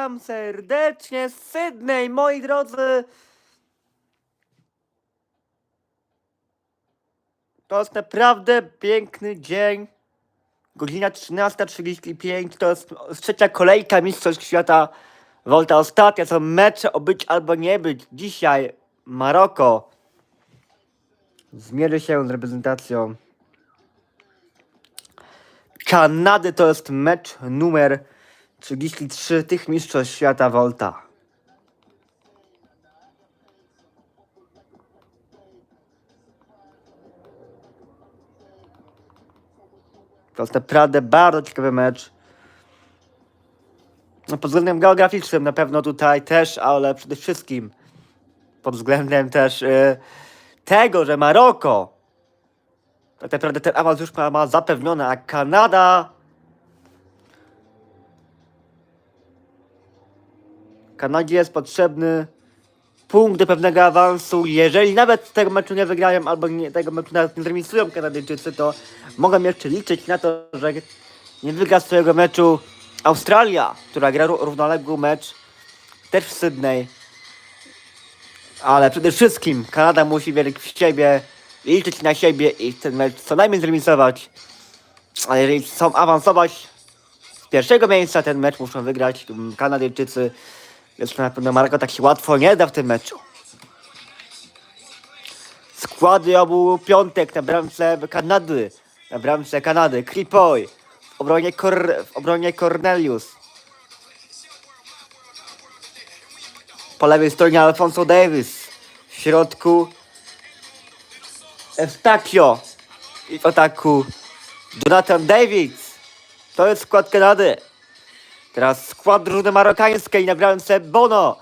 Witam serdecznie z Sydney, moi drodzy. To jest naprawdę piękny dzień. Godzina 13.35 to jest trzecia kolejka Mistrzostw Świata. Volta ostatnia, są mecze o być albo nie być. Dzisiaj Maroko zmierzy się z reprezentacją Kanady. To jest mecz numer 33 tych Mistrzostw Świata Volta. To jest naprawdę bardzo ciekawy mecz. No, pod względem geograficznym na pewno tutaj też, ale przede wszystkim pod względem też y, tego, że Maroko tak naprawdę ten awans już ma, ma zapewniony, a Kanada Kanadzie jest potrzebny punkt do pewnego awansu. Jeżeli nawet tego meczu nie wygrają albo nie, tego meczu nawet nie zremisują Kanadyjczycy, to mogą jeszcze liczyć na to, że nie wygra swojego meczu Australia, która gra ró- równoległy mecz też w Sydney. Ale przede wszystkim Kanada musi wierzyć w siebie, liczyć na siebie i ten mecz co najmniej zremisować. A jeżeli chcą awansować z pierwszego miejsca, ten mecz muszą wygrać Kanadyjczycy. Więc na pewno Maroko tak się łatwo nie da w tym meczu. Składy obu piątek na bramce Kanady. Na bramce Kanady. Kripoy. W obronie, Cor w obronie Cornelius. Po lewej stronie Alfonso Davis. W środku Eustachio. I w ataku Jonathan Davids. To jest skład Kanady. Teraz skład drużyny marokańskiej na bramce Bono.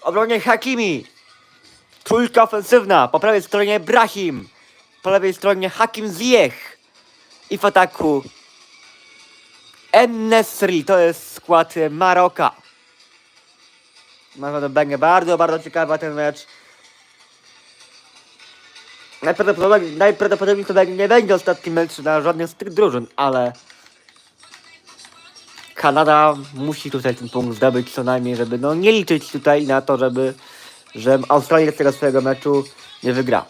W obronie Hakimi. Trójka ofensywna. Po prawej stronie Brahim. Po lewej stronie Hakim Ziyech. I w ataku Ennesri. To jest skład Maroka. Na pewno będzie bardzo, bardzo ciekawa ten mecz. Najprawdopodobniej, najprawdopodobniej to nie będzie ostatni mecz na żadnym z tych drużyn, ale Kanada musi tutaj ten punkt zdobyć co najmniej, żeby no nie liczyć tutaj na to, żeby że Australia tego swojego meczu nie wygra.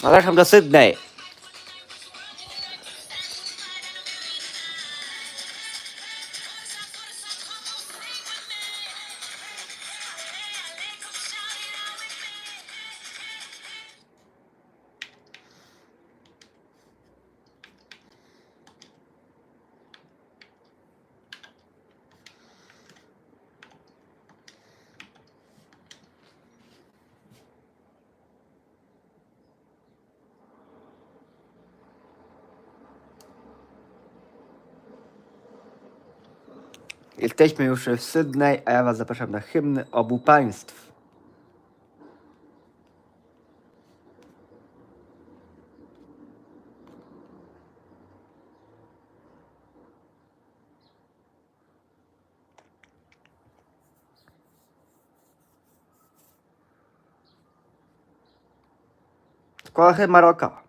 Zapraszam do Sydney. Jesteśmy już w Sydney, a ja was zapraszam na hymny obu państw. Skłachy Maroka.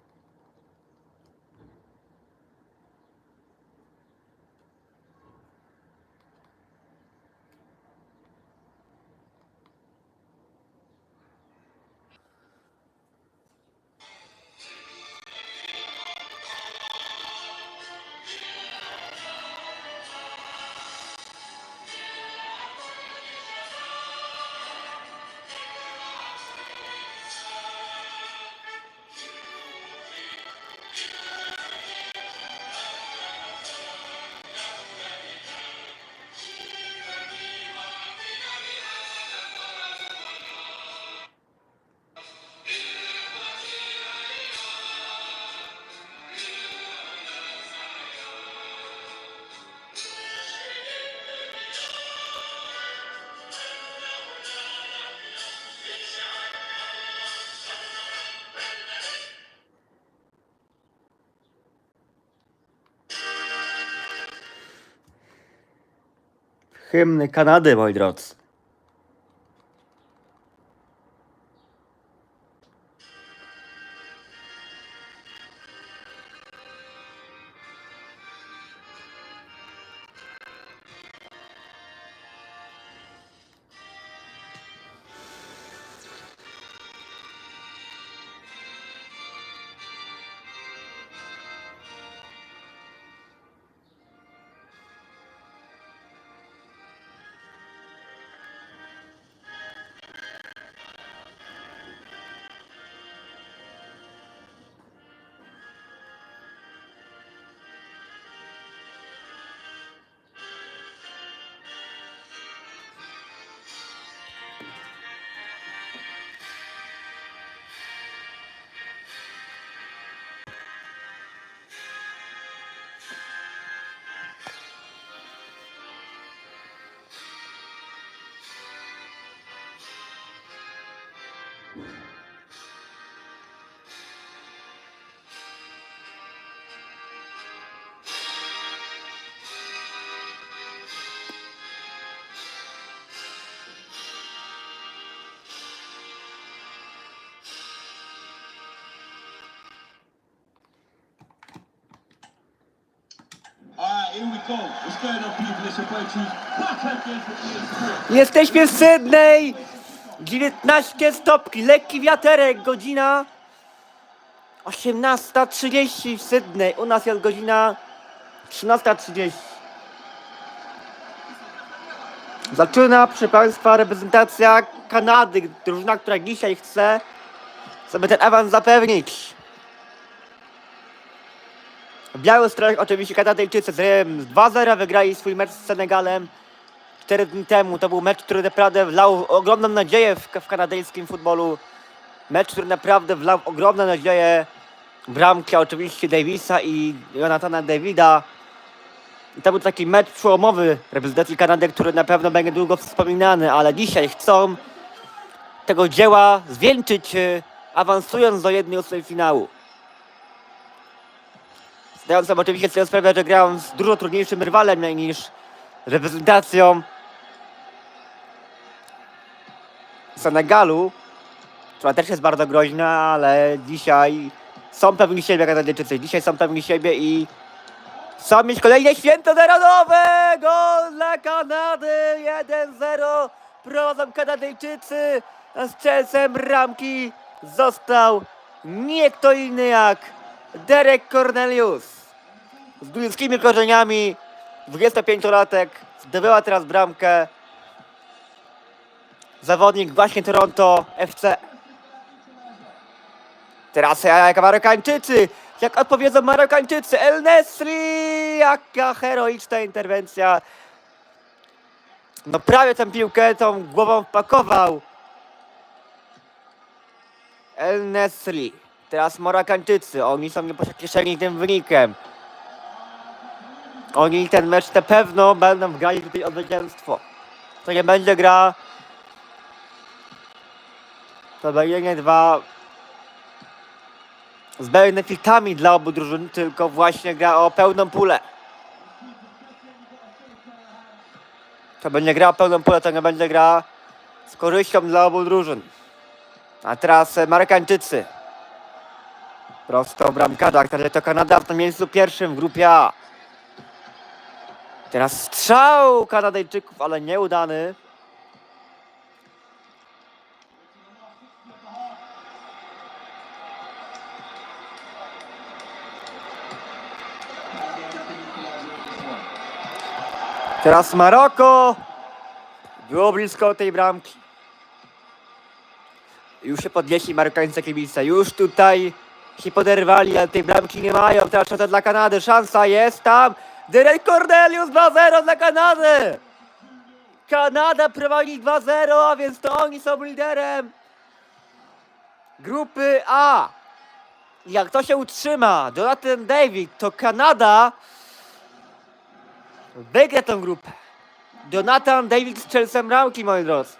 Hymny Kanady, moi drodzy. Jesteśmy w Sydney! 19 stopni, lekki wiaterek, godzina 18.30 w Sydney. U nas jest godzina 13.30. Zaczyna, proszę Państwa, reprezentacja Kanady, drużyna, która dzisiaj chce sobie ten awans zapewnić. Strojach oczywiście Kanadyjczycy z 2-0 wygrali swój mecz z Senegalem. 4 dni temu. To był mecz, który naprawdę wlał ogromną nadzieję w, w kanadyjskim futbolu. Mecz, który naprawdę wlał ogromną nadzieję bramki oczywiście Davisa i Jonathana Davida. I to był taki mecz przełomowy reprezentacji Kanady, który na pewno będzie długo wspominany, ale dzisiaj chcą tego dzieła zwieńczyć, e, awansując do jednej ósmej finału. Zdając sobie oczywiście sobie sprawę, że grałem z dużo trudniejszym rywalem niż reprezentacją Senegalu, która też jest bardzo groźna, ale dzisiaj są pewni siebie Kanadyjczycy. Dzisiaj są pewni siebie i chcą mieć kolejne święto narodowe! Gol dla Kanady! 1-0 prowadzą Kanadyjczycy, a strzelcem ramki został nie kto inny jak Derek Cornelius. Z duńskimi korzeniami 25-latek zdobyła teraz bramkę zawodnik właśnie Toronto FC. Teraz jak Marokańczycy, jak odpowiedzą Marokańczycy, El Nesri, jaka heroiczna interwencja. No prawie tę piłkę tą głową wpakował. El Nesri. Teraz Marokańczycy, oni są niepocieszeni tym wynikiem. Oni ten mecz na pewno będą grali tutaj o zwycięstwo. To nie będzie gra. To będzie dwa z benefitami dla obu drużyn, tylko właśnie gra o pełną pulę. To będzie gra o pełną pulę, to nie będzie gra z korzyścią dla obu drużyn. A teraz e, Marokańczycy. Prosto bramkarza, także to Kanada w tym miejscu pierwszym w grupie A. Teraz strzał Kanadyjczyków, ale nieudany. Teraz Maroko. Było blisko tej bramki. Już się podnieśli marokańscy kibice. Już tutaj się poderwali, ale tej bramki nie mają. Teraz szansa dla Kanady. Szansa jest tam. Derek Cornelius 2-0 dla Kanady. Kanada prowadzi 2-0, a więc to oni są liderem grupy A. Jak to się utrzyma, Jonathan David, to Kanada wygra tę grupę. Jonathan David z Chelsea bramki, moi drodzy.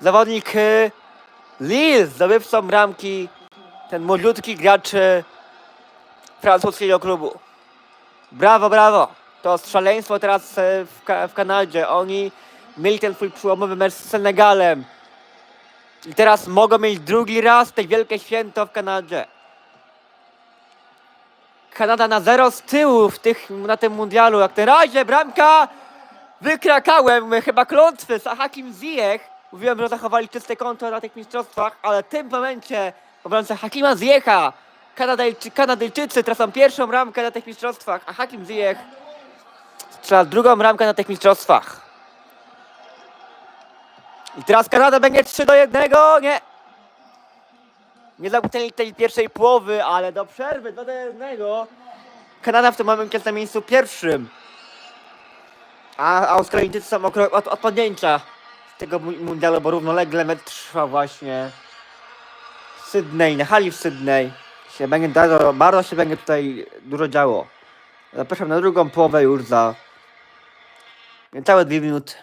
Zawodnik y, Lille, zdobywcą bramki, ten młodziutki gracz y, francuskiego klubu. Brawo, brawo. To szaleństwo teraz e, w, w Kanadzie. Oni mieli ten swój przełomowy mecz z Senegalem. I teraz mogą mieć drugi raz te wielkie święto w Kanadzie. Kanada na zero z tyłu w tych, na tym mundialu. Jak na razie bramka wykrakałem chyba klątwy z Hakim Ziyech. Mówiłem, że zachowali czyste konto na tych mistrzostwach, ale w tym momencie obrońca Hakima Ziyecha Kanadajczy, Kanadyjczycy tracą pierwszą bramkę na tych mistrzostwach, a Hakim Ziyech strzela drugą bramkę na tych mistrzostwach. I teraz Kanada będzie 3 do 1, nie. Nie zamknęli tej pierwszej połowy, ale do przerwy 2 do 1. Kanada w tym momencie jest na miejscu pierwszym. A Australijczycy są o krok od odpadnięcia z tego mu- mundialu, bo równolegle mecz trwa właśnie Sydney, na hali w Sydney. Się będzie bardzo, bardzo się będzie tutaj dużo działo. Zapraszam na drugą połowę już za niecałe dwie minuty.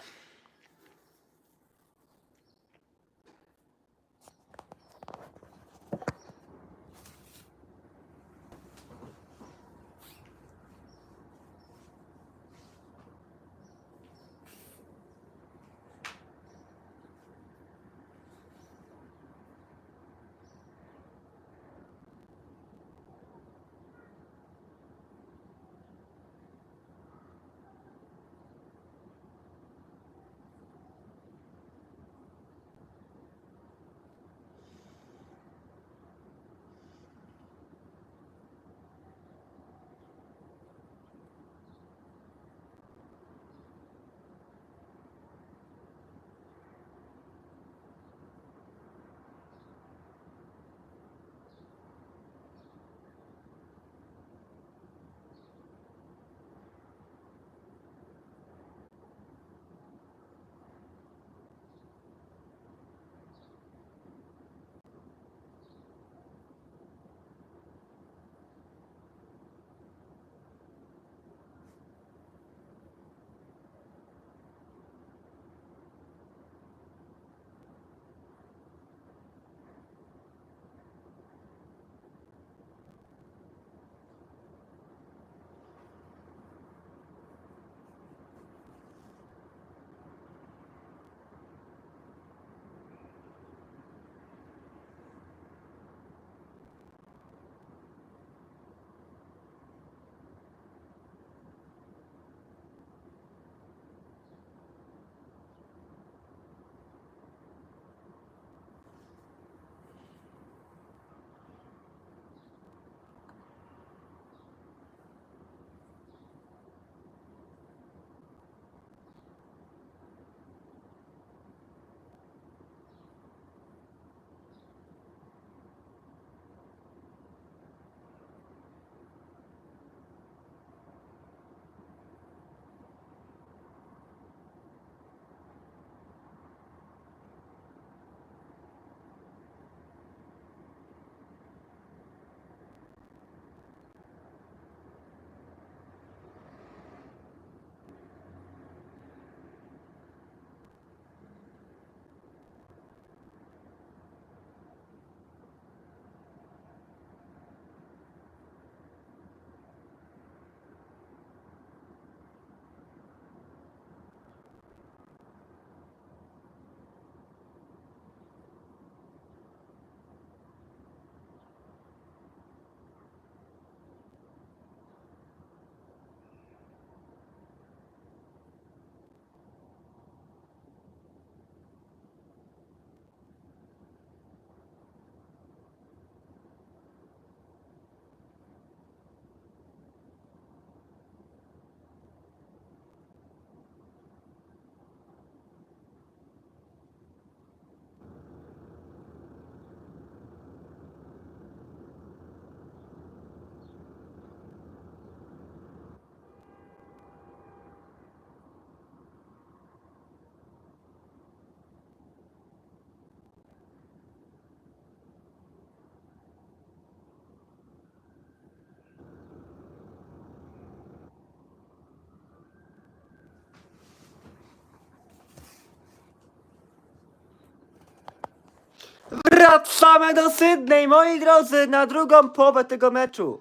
Wracamy do Sydney, moi drodzy, na drugą połowę tego meczu.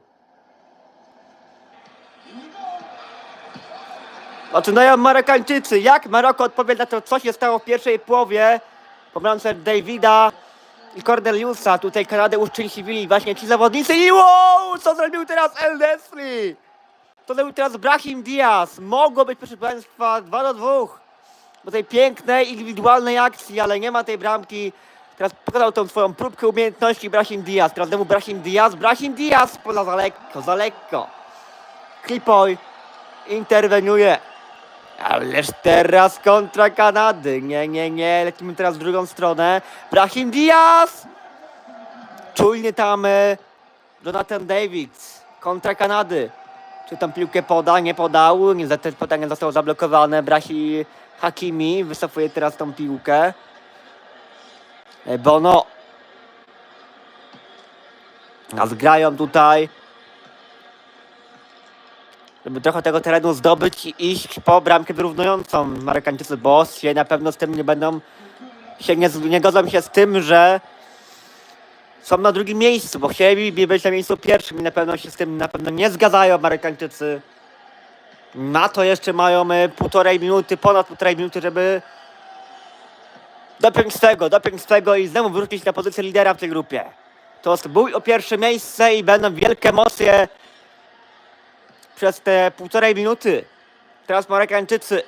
Zaczynają Marokańczycy. Jak Maroko odpowie na to, co się stało w pierwszej połowie? Pomylące Davida i Corneliusa. Tutaj Kanadę uszczęśliwili właśnie ci zawodnicy. I wow! Co zrobił teraz El Nesri? Co zrobił teraz Brahim Diaz? Mogło być, proszę Państwa, 2 do 2. Po tej pięknej, indywidualnej akcji, ale nie ma tej bramki. Teraz pokazał tą swoją próbkę umiejętności Brahim Diaz. Teraz znowu Brahim Diaz. Brahim Diaz poza za lekko, za lekko. Klipoj interweniuje. Ależ teraz kontra Kanady. Nie, nie, nie. Lecimy teraz w drugą stronę. Brahim Diaz! Czujny tam e, Jonathan Davids. Kontra Kanady. Czy tą piłkę poda? Nie podał. Niestety podanie zostało zablokowane. Brahi Hakimi wycofuje teraz tą piłkę. E, Bono. A zgrają tutaj. Żeby trochę tego terenu zdobyć i iść po bramkę wyrównującą Marokańczycy, bo się na pewno z tym nie będą się nie, nie godzą się z tym, że są na drugim miejscu, bo chcieliby być na miejscu pierwszym i na pewno się z tym na pewno nie zgadzają Amerykańczycy. Na to jeszcze mają e, półtorej minuty, ponad półtorej minuty, żeby dopiąć swego, dopiąć swego i znowu wrócić na pozycję lidera w tej grupie. To bój o pierwsze miejsce i będą wielkie emocje przez te półtorej minuty. Teraz Marokańczycy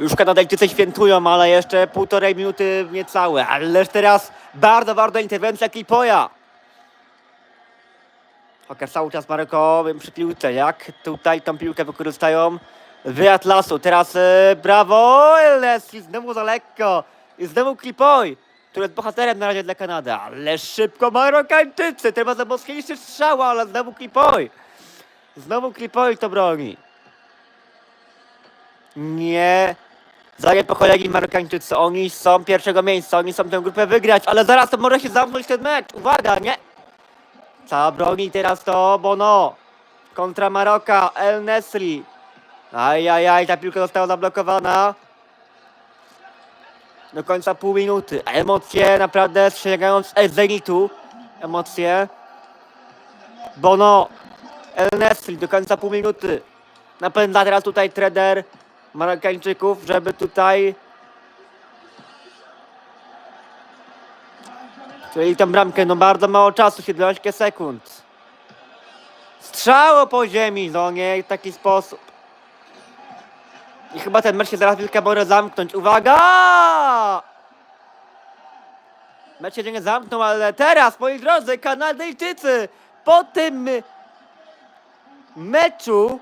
Już Kanadyjczycy świętują, ale jeszcze półtorej minuty niecałe. Ależ teraz bardzo, bardzo interwencja Klipoja. Chociaż cały czas Maroko przy piłce. Jak tutaj tą piłkę wykorzystają wy Atlasu. Teraz e, brawo, Leslie znowu za lekko. I znowu Klipoj, który jest bohaterem na razie dla Kanady. Ale szybko Marokańczycy. Teraz za mocniejszy strzał, ale znowu Klipoj. Znowu Klipoj to broni. Nie. Zaje po kolegi Marokańczycy. Oni są pierwszego miejsca, oni są tę grupę wygrać, ale zaraz to może się zamknąć ten mecz. Uwaga, nie? Cała broni teraz to Bono. Kontra Maroka, El Nesri. Ajajaj, ta piłka została zablokowana. Do końca pół minuty. Emocje naprawdę sięgają z z zenitu. Emocje. Bono. El Nesri do końca pół minuty. Napędza teraz tutaj trener Marokańczyków, żeby tutaj Czyli tę bramkę, no bardzo mało czasu, 17 sekund. Strzało po ziemi, no nie w taki sposób. I chyba ten mecz się zaraz wielka może zamknąć. Uwaga! Mecz się nie zamknął, ale teraz, moi drodzy, Kanadyjczycy, po tym meczu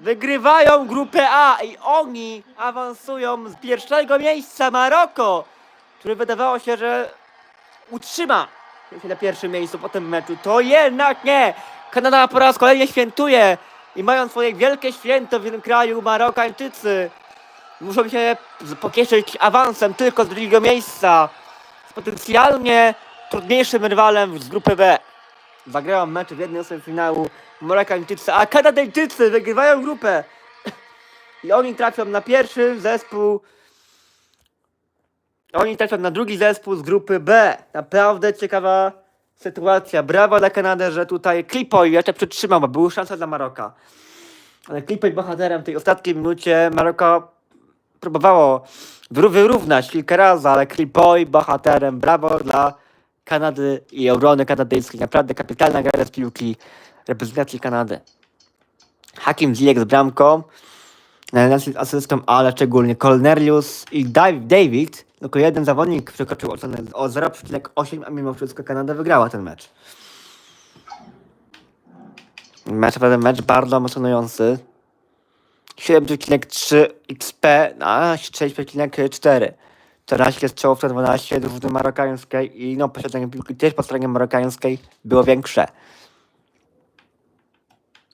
wygrywają grupę A i oni awansują z pierwszego miejsca Maroko, które wydawało się, że utrzyma się na pierwszym miejscu po tym meczu. To jednak nie! Kanada po raz kolejny świętuje i mają swoje wielkie święto w tym kraju Marokańczycy. Muszą się pocieszyć awansem tylko z drugiego miejsca z potencjalnie trudniejszym rywalem z grupy B. Zagrają mecz w jednej osobie finału Marokańczycy, a Kanadyjczycy wygrywają grupę. I oni trafią na pierwszy zespół. Oni trafią na drugi zespół z grupy B. Naprawdę ciekawa sytuacja. Brawo dla Kanady, że tutaj Klipoj jeszcze przytrzymał, bo były szanse dla Maroka. Ale Klipoj bohaterem w tej ostatniej minucie Maroko próbowało wyró- wyrównać kilka razy, ale Klipoj bohaterem. Brawo dla Kanady i obrony kanadyjskiej. Naprawdę kapitalna gra z piłki reprezentacji Kanady. Hakim Ziyech z bramką, najlepszym asystą, ale szczególnie Cornelius i David. Tylko jeden zawodnik przekroczył ocenę o 0,8, a mimo wszystko Kanada wygrała ten mecz. Mecz, naprawdę mecz bardzo emocjonujący. 7,3 XP na 6,4. 14 strzałów na 12 drużyny marokańskiej i no posiadanie piłki też po stronie marokańskiej było większe.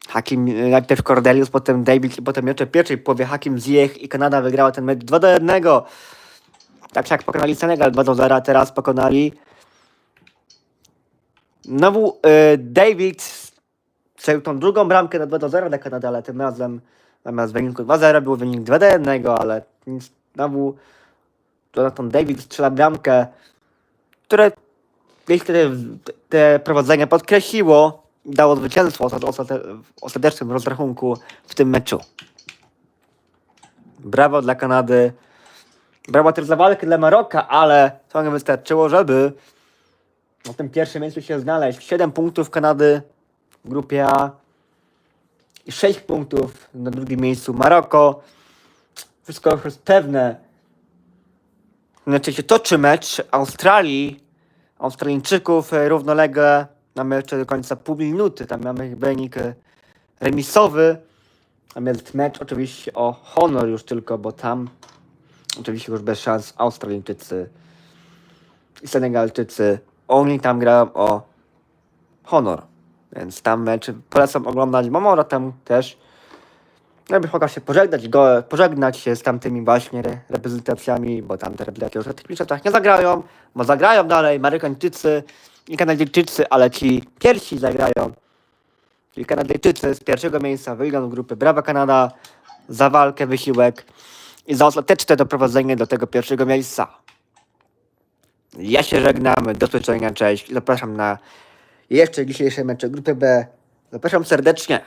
Hakim, najpierw Cordelius, potem David i potem jeszcze pierwszej połowie Hakim Ziyech i Kanada wygrała ten mecz 2 do 1. Tak jak pokonali Senegal 2 do 0, a teraz pokonali Znowu y, David strzelił tą drugą bramkę na 2 do 0 dla Kanady, ale tym razem Zamiast wyniku 2-0 był wynik 2-1, ale nic, znowu Jonathan David strzela bramkę, które gdzieś te, te prowadzenie podkreśliło i dało zwycięstwo w ostatecznym rozrachunku w tym meczu. Brawo dla Kanady. Brawo też za walkę dla Maroka, ale to nie wystarczyło, żeby na tym pierwszym miejscu się znaleźć. 7 punktów Kanady w grupie A i 6 punktów na drugim miejscu Maroko. Wszystko już jest pewne. Znaczy się toczy mecz Australii, Australijczyków e, równolegle. Mamy jeszcze do końca pół minuty. Tam mamy wynik e, remisowy. Tam jest mecz oczywiście o honor już tylko, bo tam oczywiście już bez szans Australijczycy i Senegalczycy. Oni tam grają o honor. Więc tam mecz polecam oglądać, bo może tam też jakby chociaż się pożegnać, go, pożegnać się z tamtymi właśnie re, reprezentacjami, bo tam te reprezentacje już na tych mistrzostwach nie zagrają, bo zagrają dalej Marykańczycy i Kanadyjczycy, ale ci pierwsi zagrają. Czyli Kanadyjczycy z pierwszego miejsca wyjdą z grupy Brawa Kanada za walkę, wysiłek za ostateczne doprowadzenie do tego pierwszego miejsca. Ja się żegnam, do zobaczenia, cześć zapraszam na jeszcze dzisiejsze mecze grupy B. Zapraszam serdecznie.